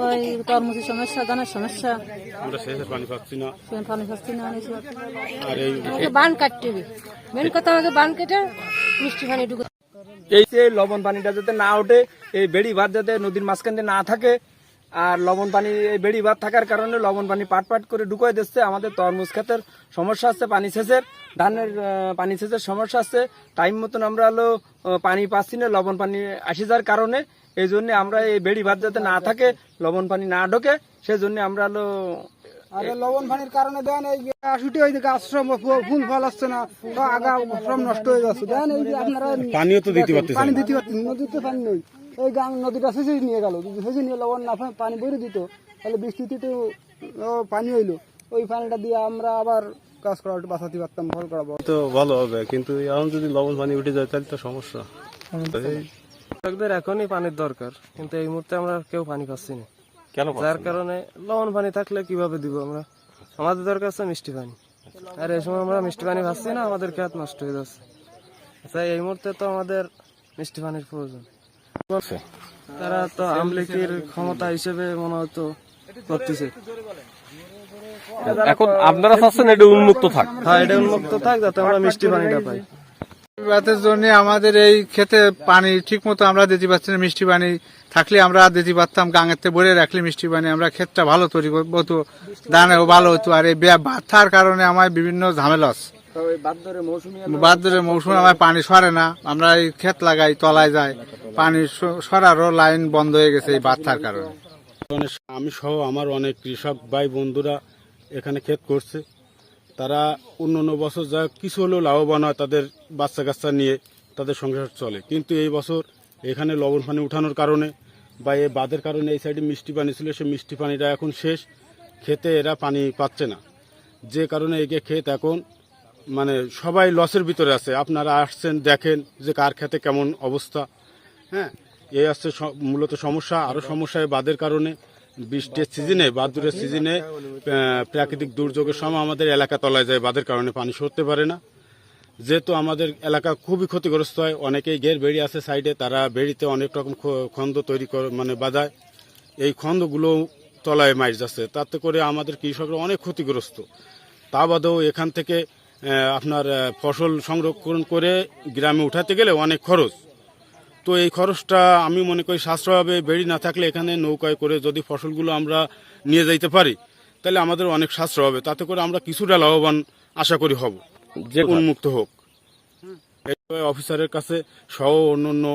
ওই তরমুজের সমস্যা ধানের সমস্যা। আমরা পানি পাচ্ছি না। পানি পাচ্ছি না আর এই আমাকে বান কাটতে হবে। মেন কথা আমাকে বান কেটে মিষ্টি পানি ঢুকে এই যে লবণ পানিটা যাতে না ওঠে এই বেড়ি ভাত যাতে নদীর মাঝখান দিয়ে না থাকে আর লবণ পানি এই বেড়ি ভাত থাকার কারণে লবণ পানি পাট পাট করে ঢুকাই দিচ্ছে। আমাদের তরমুজ ক্ষেতের সমস্যা আছে পানি সেচের ধানের পানি সেচের সমস্যা আছে। টাইম মতন আমরা হলো পানি পাচ্ছি না লবণ পানি আসি যাওয়ার কারণে। এই জন্য আমরা এই বেড়ি ভাত যাতে না থাকে লবণ পানি না ঢোকে সেই জন্য আমরা হলো আর লবণ পানির কারণে দেন এই যে আশুটি ওই দিকে আশ্রম ফুল ফল আসছে না তো আগা সব নষ্ট হয়ে যাচ্ছে। দেন এই যে আপনারা পানিও তো দিতে পারতেছেন পানি দিতে পারতেন নদীতে পানি নেই। এই গাং নদীটা সেচে নিয়ে গেল। যদি সেচে নিয়ে লবণ না পানি বেরিয়ে দিত। তাহলে বৃষ্টিতে তো পানি হইল। ওই পানিটা দিয়ে আমরা আবার কাজ করা একটু বাঁচাতে পারতাম ফল করাবো। তো ভালো হবে কিন্তু এখন যদি লবণ পানি উঠে যায় তাহলে তো সমস্যা। কৃষকদের এখনই পানির দরকার কিন্তু এই মুহূর্তে আমরা কেউ পানি পাচ্ছি না। কেন যার কারণে লবণ পানি থাকলে কীভাবে দিব আমরা? আমাদের দরকার আছে মিষ্টি পানি। আর এই সময় আমরা মিষ্টি পানি পাচ্ছি না আমাদের খেত নষ্ট হয়ে যাচ্ছে। তাই এই মুহূর্তে তো আমাদের মিষ্টি পানির প্রয়োজন। তারা তো আমলিকির ক্ষমতা হিসেবে মনে হতো করতেছে। এখন আপনারা চাচ্ছেন এটা উন্মুক্ত থাক? হ্যাঁ এটা উন্মুক্ত থাক যাতে আমরা মিষ্টি পানিটা পাই। রাতের জন্য আমাদের এই খেতে পানি ঠিক মতো আমরা দিতে পারছি না, মিষ্টি পানি থাকলে আমরা দিতে পারতাম গাঙেতে ভরে রাখলে মিষ্টি পানি, আমরা ক্ষেতটা ভালো তৈরি হতো দানেও ভালো হতো। আর এই বাথার কারণে আমার বিভিন্ন ঝামেলা মৌসুমি পানি সরে না, আমরা এই ক্ষেত লাগাই, তলায় যায় পানি সরারও লাইন বন্ধ হয়ে গেছে এই বাথার কারণে। আমি সহ আমার অনেক কৃষক ভাই বন্ধুরা এখানে ক্ষেত করছে। তারা অন্য অন্য বছর যা কিছু হলেও লাভবান হয় তাদের বাচ্চা কাচ্চা নিয়ে তাদের সংসার চলে। কিন্তু এই বছর এখানে লবণ পানি উঠানোর কারণে বা এই বাঁধের কারণে এই সাইডে মিষ্টি পানি ছিল, সে মিষ্টি পানিটা এখন শেষ। খেতে এরা পানি পাচ্ছে না। যে কারণে একে ক্ষেত এখন মানে সবাই লসের ভিতরে আছে। আপনারা আসছেন, দেখেন যে কার খেতে কেমন অবস্থা। হ্যাঁ এই আসছে মূলত সমস্যা। আরও সমস্যা এই বাদের কারণে। বৃষ্টির সিজনে, বাদুরের সিজনে প্রাকৃতিক দুর্যোগের সময় আমাদের এলাকা তলায় যায় বাদের কারণে পানি সরতে পারে না। যেহেতু আমাদের এলাকা খুবই ক্ষতিগ্রস্ত হয়, অনেকেই গের বেড়ি আছে সাইডে, তারা বেড়িতে অনেক রকম খন্দ তৈরি করে মানে বাঁধায় এই খন্দগুলো তলায় মাইর যাচ্ছে, তাতে করে আমাদের কৃষকরা অনেক ক্ষতিগ্রস্ত। তা বাদেও এখান থেকে আপনার ফসল সংরক্ষণ করে গ্রামে উঠাতে গেলে অনেক খরচ। তো এই খরচটা আমি মনে করি সাশ্রয় হবে বেড়ি না থাকলে এখানে নৌকায় করে যদি ফসলগুলো আমরা নিয়ে যাইতে পারি তাহলে আমাদের অনেক সাশ্রয় হবে। তাতে করে আমরা কিছুটা লাভবান আশা করি হব। যে উন্মুক্ত হোক। অফিসারের কাছে সহ অন্য অন্য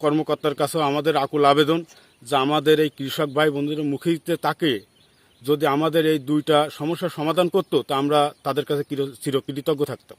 কর্মকর্তার কাছেও আমাদের আকুল আবেদন যে আমাদের এই কৃষক ভাই বন্ধুদের মুখে তাকে যদি আমাদের এই দুইটা সমস্যার সমাধান করতো তা আমরা তাদের কাছে চিরকৃতজ্ঞ থাকতাম।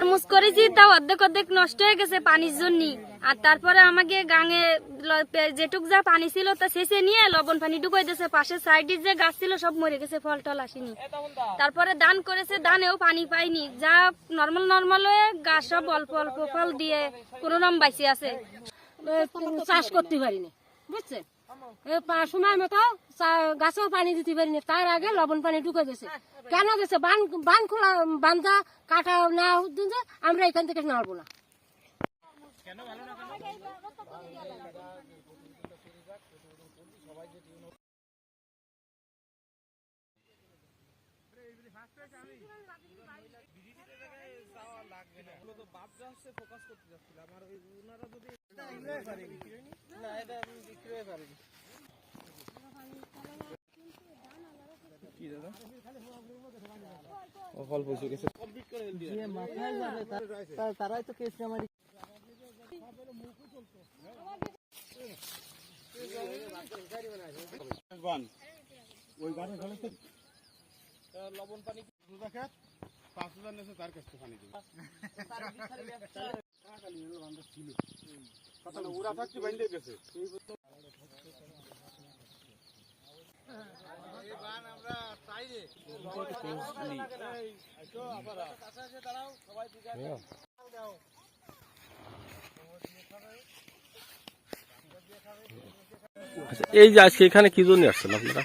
তরমুজ করেছি তা অর্ধেক অর্ধেক নষ্ট হয়ে গেছে পানির জন্য। আর তারপরে আমাকে গাঙে যেটুক যা পানি ছিল তা শেষে নিয়ে লবণ পানি ঢুকাই দিয়েছে। পাশের সাইডে যে গাছ ছিল সব মরে গেছে, ফল টল আসেনি। তারপরে দান করেছে, দানেও পানি পাইনি। যা নর্মাল নর্মাল হয়ে গাছ সব অল্প অল্প ফল দিয়ে কোনো রকম বাইসে আছে। চাষ করতে পারিনি পা- সময় মতো গাছেও পানি দিতে পারিনি। তার আগে লবণ পানি ঢুকে দিয়েছে কেন দিয়েছে বান বান খোলা বান্ধা কাটা না দিন আমরা এখান থেকে নাড়বো না। তারাই তো কেস আমার ওই গাড়ি ফেলে লবণ পানি পাঁচ হাজার নেছে তার কাছে পানি দেবে আচ্ছা, এই যে আজকে এখানে কি জন্য আসছেন আপনারা?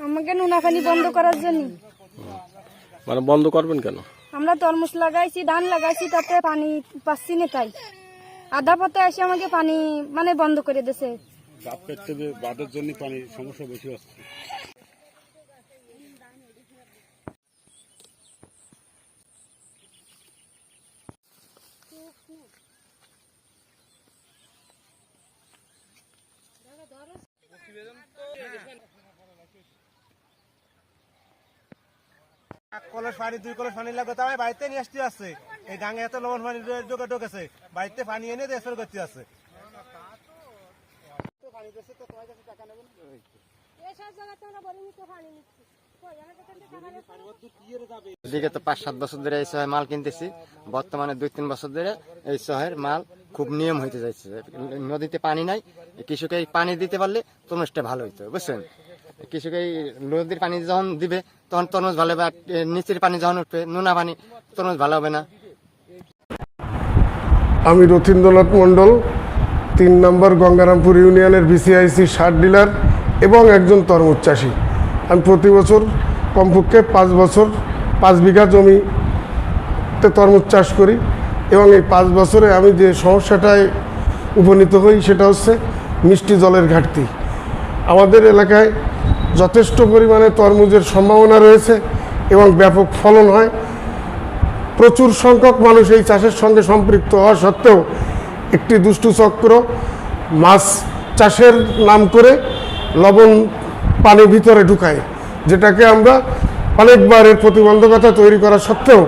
আমাকে নোনা পানি বন্ধ করার জন্য। মানে বন্ধ করবেন কেন? আমরা তরমুজ লাগাইছি ধান লাগাইছি তাতে পানি পাচ্ছি না তাই। আধা পথে এসে আমাকে পানি মানে বন্ধ করে কাটতে গিয়ে জন্য পানির সমস্যা বেশি হচ্ছে। এক কলস পানি, দুই কলস পানি লাগবে তো আমি বাড়িতে নিয়ে আসতে আসছে এই গাঙে এত লবণ পানি ঢোকে ঢোকেছে। বাড়িতে পানি এনে স্প্রে করতে আসছে এদিকে তো পাঁচ সাত বছর ধরে এই শহরে মাল কিনতেছি। বর্তমানে দুই তিন বছর ধরে এই শহরের মাল খুব নিয়ম হইতে যাচ্ছে নদীতে পানি নাই, কৃষকে পানি দিতে পারলে তরমুজটা ভালো হইতো, বুঝছেন? কৃষকে নদীর পানি যখন দিবে, তখন তরমুজ ভালো হবে নিচের পানি যখন উঠবে, নোনা পানি, তরমুজ ভালো হবে না। আমি রথীন্দ্রনাথ মণ্ডল, তিন নম্বর গঙ্গারামপুর ইউনিয়নের বিসিআইসি সার ডিলার এবং একজন তরমুজ চাষি। আমি প্রতি বছর কমপক্ষে পাঁচ বছর পাঁচ বিঘা জমিতে তরমুজ চাষ করি এবং এই পাঁচ বছরে আমি যে সমস্যাটায় উপনীত হই সেটা হচ্ছে মিষ্টি জলের ঘাটতি। আমাদের এলাকায় যথেষ্ট পরিমাণে তরমুজের সম্ভাবনা রয়েছে এবং ব্যাপক ফলন হয়। প্রচুর সংখ্যক মানুষ এই চাষের সঙ্গে সম্পৃক্ত হওয়া সত্ত্বেও একটি দুষ্টু চক্র মাছ চাষের নাম করে লবণ পানির ভিতরে ঢুকায়, যেটাকে আমরা অনেকবার এর প্রতিবন্ধকতা তৈরি করা সত্ত্বেও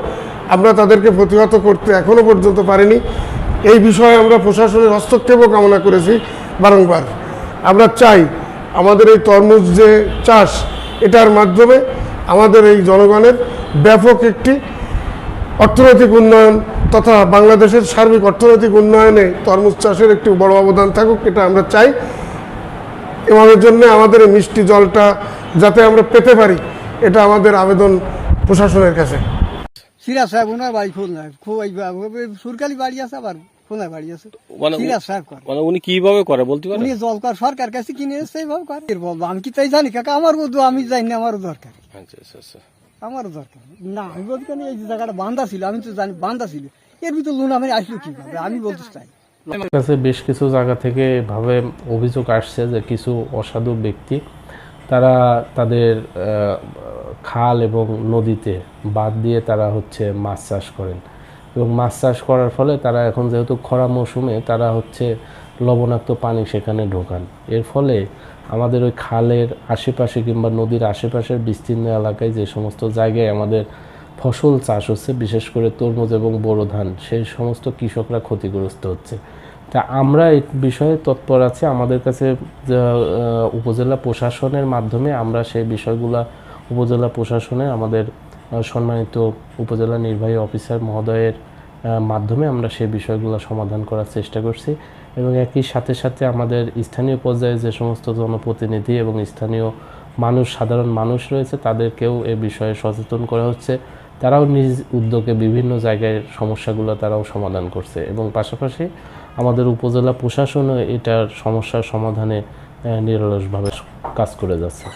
আমরা তাদেরকে প্রতিহত করতে এখনও পর্যন্ত পারিনি। এই বিষয়ে আমরা প্রশাসনের হস্তক্ষেপও কামনা করেছি বারংবার। আমরা চাই আমাদের এই তরমুজ যে চাষ, এটার মাধ্যমে আমাদের এই জনগণের ব্যাপক একটি অর্থনৈতিক উন্নয়ন তথা বাংলাদেশের সার্বিক অর্থনৈতিক উন্নয়নে তরমুজ চাষের একটি বড় অবদান থাকুক, এটা আমরা চাই। এবং এর জন্য আমাদের এই মিষ্টি জলটা যাতে আমরা পেতে পারি এটা আমাদের আবেদন প্রশাসনের কাছে। সিরাজ সাহেব ওনার বাড়ি খুলনায় খুব সুরকালি বাড়ি আছে আবার খুলনায় বাড়ি আছে। মানে সিরাজ সাহেব করে। মানে উনি কীভাবে করে বলতে পারেন? উনি জল কর সরকার কাছে কিনে এসছে এইভাবে করে। বলব আমি কি তাই জানি? কাকা আমার বলতো আমি জানি না আমারও দরকার। আচ্ছা আচ্ছা আচ্ছা। আমারও দরকার। না আমি বলতে এই জায়গাটা বান্ধা ছিল আমি তো জানি বান্ধা ছিল। এর ভিতর লোন আমি আসলো কীভাবে? আমি বলতে চাই। কাছে বেশ কিছু জায়গা থেকে ভাবে অভিযোগ আসছে যে কিছু অসাধু ব্যক্তি, তারা তাদের খাল এবং নদীতে বাদ দিয়ে তারা হচ্ছে মাছ চাষ করেন। এবং মাছ চাষ করার ফলে তারা এখন যেহেতু খরা মৌসুমে তারা হচ্ছে লবণাক্ত পানি সেখানে ঢোকান। এর ফলে আমাদের ওই খালের আশেপাশে কিংবা নদীর আশেপাশের বিস্তীর্ণ এলাকায় যে সমস্ত জায়গায় আমাদের ফসল চাষ হচ্ছে, বিশেষ করে তরমুজ এবং বোরো ধান সেই সমস্ত কৃষকরা ক্ষতিগ্রস্ত হচ্ছে। তা আমরা এই বিষয়ে তৎপর আছি। আমাদের কাছে উপজেলা প্রশাসনের মাধ্যমে আমরা সেই বিষয়গুলা উপজেলা প্রশাসনে আমাদের সম্মানিত উপজেলা নির্বাহী অফিসার মহোদয়ের মাধ্যমে আমরা সেই বিষয়গুলো সমাধান করার চেষ্টা করছি এবং একই সাথে সাথে আমাদের স্থানীয় পর্যায়ে যে সমস্ত জনপ্রতিনিধি এবং স্থানীয় মানুষ, সাধারণ মানুষ রয়েছে, তাদেরকেও এ বিষয়ে সচেতন করা হচ্ছে। তারাও নিজ উদ্যোগে বিভিন্ন জায়গায় সমস্যাগুলো তারাও সমাধান করছে এবং পাশাপাশি আমাদের উপজেলা প্রশাসনও এটার সমস্যার সমাধানে নিরলসভাবে কাজ করে যাচ্ছে।